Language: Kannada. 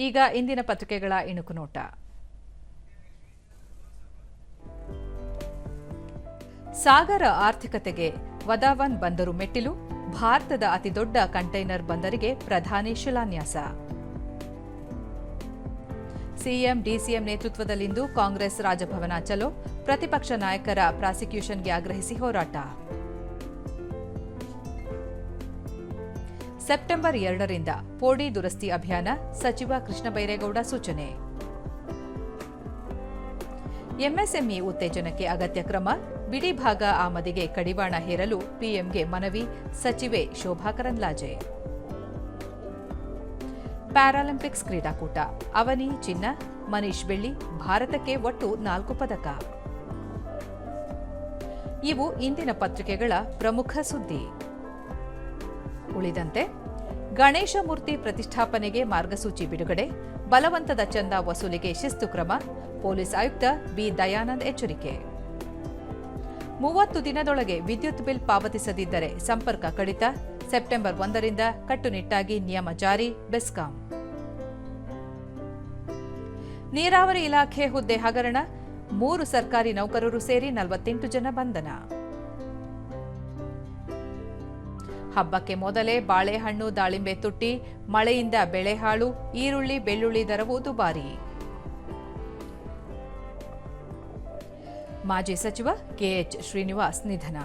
ಈಗ ಇಂದಿನ ಪತ್ರಿಕೆಗಳ ಇಣುಕು ನೋಟ. ಸಾಗರ ಆರ್ಥಿಕತೆಗೆ ವದಾವನ್ ಬಂದರು ಮೆಟ್ಟಿಲು, ಭಾರತದ ಅತಿದೊಡ್ಡ ಕಂಟೈನರ್ ಬಂದರಿಗೆ ಪ್ರಧಾನಿ ಶಿಲಾನ್ಯಾಸ. ಸಿಎಂ, ಡಿಸಿಎಂ ನೇತೃತ್ವದಲ್ಲಿಂದು ಕಾಂಗ್ರೆಸ್ ರಾಜಭವನ ಚಲೋ, ಪ್ರತಿಪಕ್ಷ ನಾಯಕರ ಪ್ರಾಸಿಕ್ಯೂಷನ್ಗೆ ಆಗ್ರಹಿಸಿ ಹೋರಾಟ. ಸೆಪ್ಟೆಂಬರ್ ಎರಡರಿಂದ ಪೋಡಿ ದುರಸ್ತಿ ಅಭಿಯಾನ, ಸಚಿವ ಕೃಷ್ಣ ಬೈರೇಗೌಡ ಸೂಚನೆ. ಎಂಎಸ್ಎಂಇ ಉತ್ತೇಜನಕ್ಕೆ ಅಗತ್ಯ ಕ್ರಮ, ಬಿಡಿ ಭಾಗ ಆಮದಿಗೆ ಕಡಿವಾಣ ಹೇರಲು ಪಿಎಂಗೆ ಮನವಿ, ಸಚಿವೆ ಶೋಭಾ ಕರಂದ್ಲಾಜೆ. ಪ್ಯಾರಾಲಿಂಪಿಕ್ಸ್ ಕ್ರೀಡಾಕೂಟ, ಅವನಿ, ಚಿನ್ನ, ಮನೀಶ್ ಬೆಳ್ಳಿ, ಭಾರತಕ್ಕೆ ಒಟ್ಟು ನಾಲ್ಕು ಪದಕ. ಇವು ಇಂದಿನ ಪತ್ರಿಕೆಗಳ ಪ್ರಮುಖ ಸುದ್ದಿ. ಉಳಿದಂತೆ ಗಣೇಶ ಮೂರ್ತಿ ಪ್ರತಿಷ್ಠಾಪನೆಗೆ ಮಾರ್ಗಸೂಚಿ ಬಿಡುಗಡೆ, ಬಲವಂತದ ಚಂದ ವಸೂಲಿಗೆ ಶಿಸ್ತು ಕ್ರಮ, ಪೊಲೀಸ್ ಆಯುಕ್ತ ಬಿ. ದಯಾನಂದ್ ಎಚ್ಚರಿಕೆ. ಮೂವತ್ತು ದಿನದೊಳಗೆ ವಿದ್ಯುತ್ ಬಿಲ್ ಪಾವತಿಸದಿದ್ದರೆ ಸಂಪರ್ಕ ಕಡಿತ, ಸೆಪ್ಟೆಂಬರ್ ಒಂದರಿಂದ ಕಟ್ಟುನಿಟ್ಟಾಗಿ ನಿಯಮ ಜಾರಿ, ಬೆಸ್ಕಾಂ. ನೀರಾವರಿ ಇಲಾಖೆ ಹುದ್ದೆ ಹಗರಣ, ಮೂರು ಸರ್ಕಾರಿ ನೌಕರರು ಸೇರಿ ನಲವತ್ತೆಂಟು ಜನ ಬಂಧನ. ಹಬ್ಬಕ್ಕೆ ಮೊದಲೇ ಬಾಳೆಹಣ್ಣು, ದಾಳಿಂಬೆ ತುಟ್ಟಿ, ಮಳೆಯಿಂದ ಬೆಳೆ ಹಾಳು ಈರುಳ್ಳಿ, ಬೆಳ್ಳುಳ್ಳಿ ದರವು ದುಬಾರಿ. ಮಾಜಿ ಸಚಿವ ಕೆಎಚ್ ಶ್ರೀನಿವಾಸ್ ನಿಧನ.